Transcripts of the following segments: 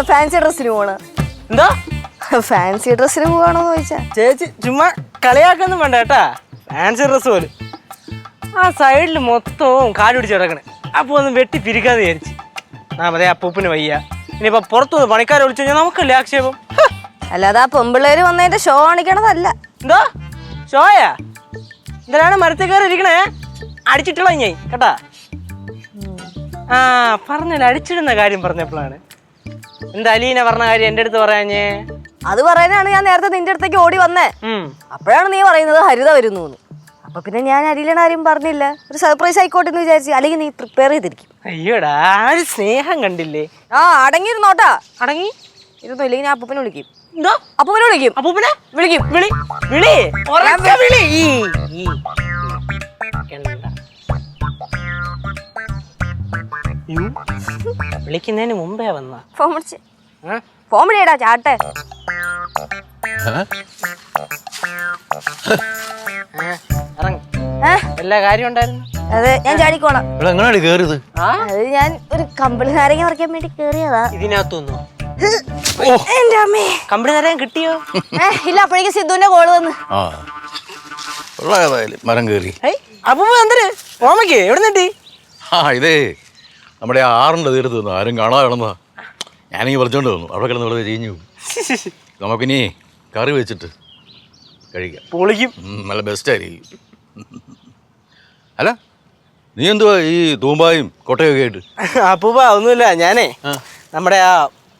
Fancy ഡ്രസ്സിന് പോണോ? എന്താ? ഫാൻസി ഡ്രസ്സിന് പോവാണോന്ന് ചോദിച്ചാ. ചേച്ചി ചുമ്മാ കളിയാക്കൊന്നും വേണ്ട കേട്ടാ. ഫാൻസി ഡ്രസ് പോലും. ആ സൈഡിൽ മൊത്തവും കാട് പിടിച്ച് കിടക്കണേ. അപ്പോൾ ഒന്ന് വെട്ടി പിരിക്കാതെ വിചാരിച്ചു. ആ മതി അപ്പൂപ്പിന് വയ്യ. ഇനിയിപ്പോ പുറത്തുനിന്ന് പണിക്കാരെ വിളിച്ചു കഴിഞ്ഞാൽ നമുക്കല്ലേ ആക്ഷേപം? അല്ലാതെ ആ പെമ്പിള്ളേര് വന്നതിന്റെ ഷോ കാണിക്കണതല്ല. എന്തോ? ഷോയാ എന്തിനാണ് മരത്തിൽ കയറി ഇരിക്കണേ. അടിച്ചിട്ടുള്ള ഞാൻ കേട്ടാ? ആ പറഞ്ഞില്ല അടിച്ചിടുന്ന കാര്യം പറഞ്ഞപ്പോഴാണ്. എന്താ അലീന പറഞ്ഞ കാര്യം എന്റെ അടുത്ത് പറയാഞ്ഞേ? അത് പറയാനാണ് ഞാൻ നേരത്തെ നിന്റെ അടുത്തേക്ക് ഓടി വന്നേ. അപ്പോഴാണ് നീ പറയുന്നത് ഹരിത വരുന്നു അപ്പൊ പിന്നെ ഞാൻ അരിയിലണ ആരും പറഞ്ഞില്ല. ഒരു സർപ്രൈസ് ആയിക്കോട്ടെ എന്ന് വിചാരിച്ചു. അല്ലെങ്കിൽ നീ പ്രിപ്പയർ ചെയ്തിരിക്കും. അയ്യോടാ ആ ഒരു സ്നേഹം കണ്ടില്ലേ? ആ അടങ്ങിയിരുന്നോട്ടാ. അടങ്ങി? ഇരുന്നു ഇല്ലെങ്കിൽ ഞാൻ അപ്പൂപ്പനെ വിളിക്കും. എന്തോ? അപ്പൂപ്പനെ വിളിക്കും. അപ്പൂപ്പനെ? വിളിക്കും. വിളി വിളി വിളി. വിളിക്കുന്നതിന് മുമ്പേ വന്ന. ഫോൺ വിളിച്ച്. ഫോൺ വിളിയടാ ചാട്ടെ. എല്ലാ കാര്യം ഉണ്ടായിരുന്നു? അതെ ഞാൻ ചാടിക്കോളാം. എങ്ങനെയാണ് കയറിയത് ആ? അത് ഞാൻ ഒരു കമ്പിളി നാരങ്ങ പറിക്കാൻ വേണ്ടി കേറിയതാ. ഇതിനകത്തൊന്നു എന്റെ അമ്മേ. കമ്പിളി നാരങ്ങ കിട്ടിയോ? ഇല്ല അപ്പോഴേക്കും സിദ്ധുവിന്റെ കോൾ വന്ന്. മരം കയറി അപ്പൊ എന്തര് ഓമയ്ക്ക് എവിടെ നിട്ടി ആ ഇതേ. നമ്മുടെ ആ ആറിന്റെ തീരത്ത് നിന്ന് ആരും കാണാതെ കിടന്നതാ. ഞാനിങ്ങനെ പറിച്ചോണ്ട് വന്നു. അവിടെ കിടന്ന് വെറുതെ ചീഞ്ഞു പോകും നമുക്കിനി കറി വെച്ചിട്ട് കഴിക്കാം. പൊളിക്കും. നല്ല ബെസ്റ്റായിരിക്കും അല്ല നീ എന്തുവാ ഈ തൂമ്പായും കൊട്ടയൊക്കെ ആയിട്ട്? അപ്പൂപ്പ ഒന്നുമില്ല. ഞാനേ നമ്മുടെ ആ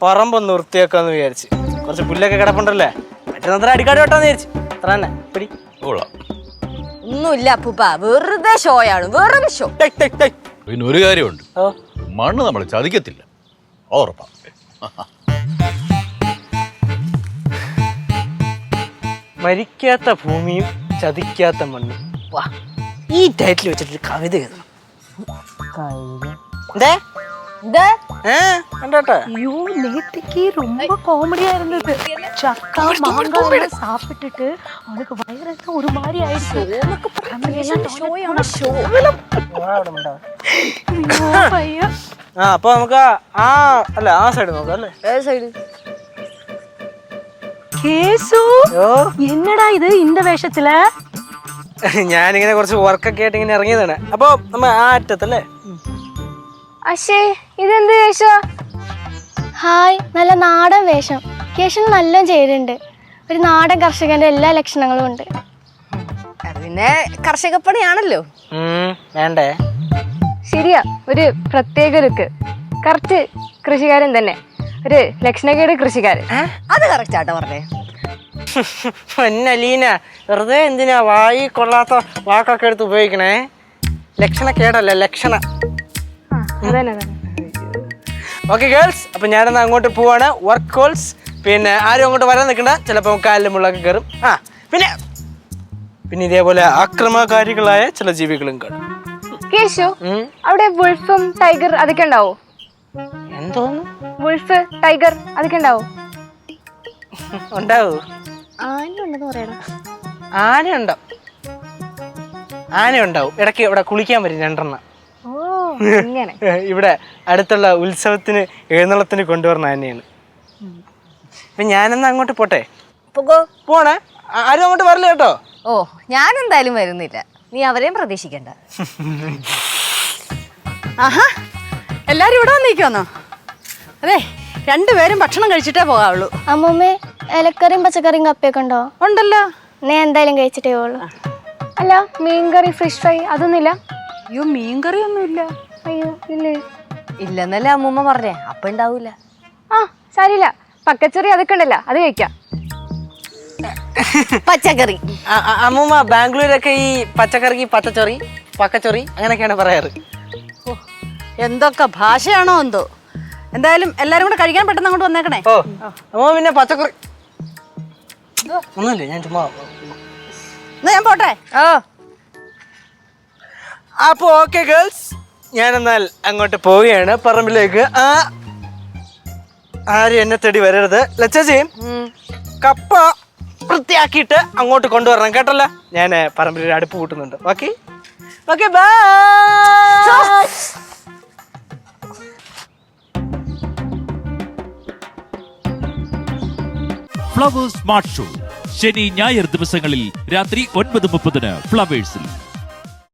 പറമ്പൊന്ന് വൃത്തിയാക്കാന്ന് വിചാരിച്ച്. കുറച്ച് പുല്ലൊക്കെ കിടപ്പുണ്ടല്ലേ? പറ്റുന്നത്ര അടിക്കാട് വെട്ടാന്ന് വിചാരിച്ചു. അത്ര തന്നെ. പിടി. കൊള്ളാം. ഒന്നുമില്ല അപ്പൂപ്പ. വെറുതെ ഷോയാണ് വെറും ഷോ. പിന്നെ ഒരു കാര്യമുണ്ട്. ഓ. മണ്ണ് നമ്മൾ ചതിക്കത്തില്ല. ഓർപ്പ മരിക്കാത്ത ഭൂമിയും ചതിക്കാത്ത മണ്ണും. വാ ഈ ടൈറ്റിൽ വെച്ചിട്ട് ഒരു കവിത എഴുതണം. എന്തേ കണ്ടോട്ടെ ஐயோ நேற்றுக்கு ரொம்ப காமெடியா இருந்தது சக்கா மாங்காய் எல்லாம் சாப்பிட்டுட்டு அவனுக்கு வயிறெல்லாம் ஒரு மாதிரி ஆயிடுச்சு ஐயோ பையன் ആ അപ്പൊ നമുക്ക് ആ- ആ അല്ല ആ സൈഡ് നോക്കാം അല്ലേ ഏത് സൈഡ് கேசு ഓ என்னடா இது இந்த வேஷத்துல ഞാനിങ്ങനെ കുറച്ച് വർക്കൊക്കെ ആയിട്ട് ഇങ്ങനെ ഇറങ്ങിയതാണ് അപ്പൊ നമ്മ ആ അറ്റത്തല്ലേ അശേ ഇതെന്ത് വേഷ? ഹായ് നല്ല നാടൻ വേഷം. കേശൻ നല്ല ചേരുണ്ട് ഒരു നാടൻ കർഷകന്റെ എല്ലാ ലക്ഷണങ്ങളും ഉണ്ട്. പിന്നെ കർഷകപ്പണിയാണല്ലോ. വേണ്ടേ? ശരിയാ ഒരു പ്രത്യേക ലുക്ക്. കറക്റ്റ് കൃഷിക്കാരൻ തന്നെ. ഒരു ലക്ഷണക്കേട് കൃഷിക്കാരൻ. അത് കറക്റ്റ് ആട്ടോ പറഞ്ഞേ. പൊന്നലീന വെറുതെ എന്തിനാ വായി കൊള്ളാത്ത വാക്കൊക്കെ എടുത്ത് ഉപയോഗിക്കണേ? ലക്ഷണക്കേടല്ല ലക്ഷണ. അതന്നെ അതന്നെ. ഓക്കെ ഗേൾസ് അപ്പൊ ഞാനെന്നാ അങ്ങോട്ട് പോവാണ്. വർക്ക് കോൾസ് പിന്നെ ആരും അങ്ങോട്ട് വരാൻ നിൽക്കണ്ട. ചിലപ്പോൾ കാലിലും മുള്ളൊക്കെ കയറും ആ പിന്നെ പിന്നെ ഇതേപോലെ ആക്രമകാരികളായ ചില ജീവികളും കാണും. കേശു. അവിടെ വുൾഫും ടൈഗർ അതൊക്കെ ഉണ്ടാവോ? എന്തോന്ന്? വുൾഫ് ടൈഗർ അതൊക്കെ ഉണ്ടാവോ? ഉണ്ടാവോ? ആനുണ്ടെന്ന് പറയണം ആന ഉണ്ടാവും ആന ഉണ്ടാവും ഇടയ്ക്ക് ഇവിടെ കുളിക്കാൻ വരും രണ്ടെണ്ണം. ഇവിടെ അടുത്തുള്ള ഉത്സവത്തിന് എഴുന്നള്ളത്തിന് കൊണ്ടുവരുന്ന തന്നെയാണ് അപ്പൊ ഞാനെന്നാ അങ്ങോട്ട് പോട്ടെ? പൊക്കോ പോണേ? ആരും അങ്ങോട്ട് വരില്ല കേട്ടോ? ഓ ഞാൻ എന്തായാലും വരുന്നില്ല. നീ അവരെയും പ്രതീക്ഷിക്കണ്ട. ആഹാ എല്ലാരും ഇവിടെ വന്നിരിക്കുവന്നോ? അതെ രണ്ടുപേരും ഭക്ഷണം കഴിച്ചിട്ടേ പോകാവുള്ളൂ. അമ്മൂമ്മേ ഇലക്കറിയും പച്ചക്കറിയും കപ്പയൊക്കെ ഉണ്ടോ? ഉണ്ടല്ലോ. നീ എന്തായാലും കഴിച്ചിട്ടേ പോകുള്ളൂ അല്ല മീൻകറി ഫിഷ് ഫ്രൈ അതൊന്നുമില്ല? അയ്യോ മീൻകറിയൊന്നുമില്ല. അയ്യോ ഇല്ലേ? ഇല്ലെന്നല്ലേ അമ്മൂമ്മ പറഞ്ഞേ. അപ്പൊ ഉണ്ടാവൂല ആ സാരില്ല. പക്കച്ചെറി അതൊക്കെ ഉണ്ടല്ലോ അത് കഴിക്കാം. പച്ചക്കറി. അമ്മൂമ്മ ബാംഗ്ലൂരൊക്കെ ഈ പച്ചക്കറിക്ക് പച്ചച്ചൊറി പക്കച്ചൊറി അങ്ങനെയൊക്കെയാണ് പറയാറ്. എന്തൊക്കെ ഭാഷയാണോ എന്തോ? എന്തായാലും എല്ലാരും കൂടെ കഴിക്കാൻ പെട്ടെന്ന് അങ്ങോട്ട് വന്നേക്കണേ. ഓ അമ്മ പിന്നെ പച്ചക്കറി. ഒന്നുമില്ല ഞാൻ ചുമ്മാ ഞാൻ പോട്ടെ. ഓ അപ്പൊ ഓക്കെ ഗേൾസ് ഞാനെന്നാൽ അങ്ങോട്ട് പോവുകയാണ്. പറമ്പിലേക്ക്. ആ ആരും എന്നെ തേടി വരരുത്. ലച്ചേച്ചി കപ്പ വൃത്തിയാക്കിയിട്ട് അങ്ങോട്ട് കൊണ്ടുവരണം കേട്ടല്ല? ഞാൻ പറമ്പിൽ ഒരു അടുപ്പ് കൂട്ടുന്നുണ്ട്. Okay? Okay bye! Flowers smart show ശനി ഞായർ ദിവസങ്ങളിൽ രാത്രി ഒൻപത് മുപ്പതിന് ഫ്ലവേഴ്സിൽ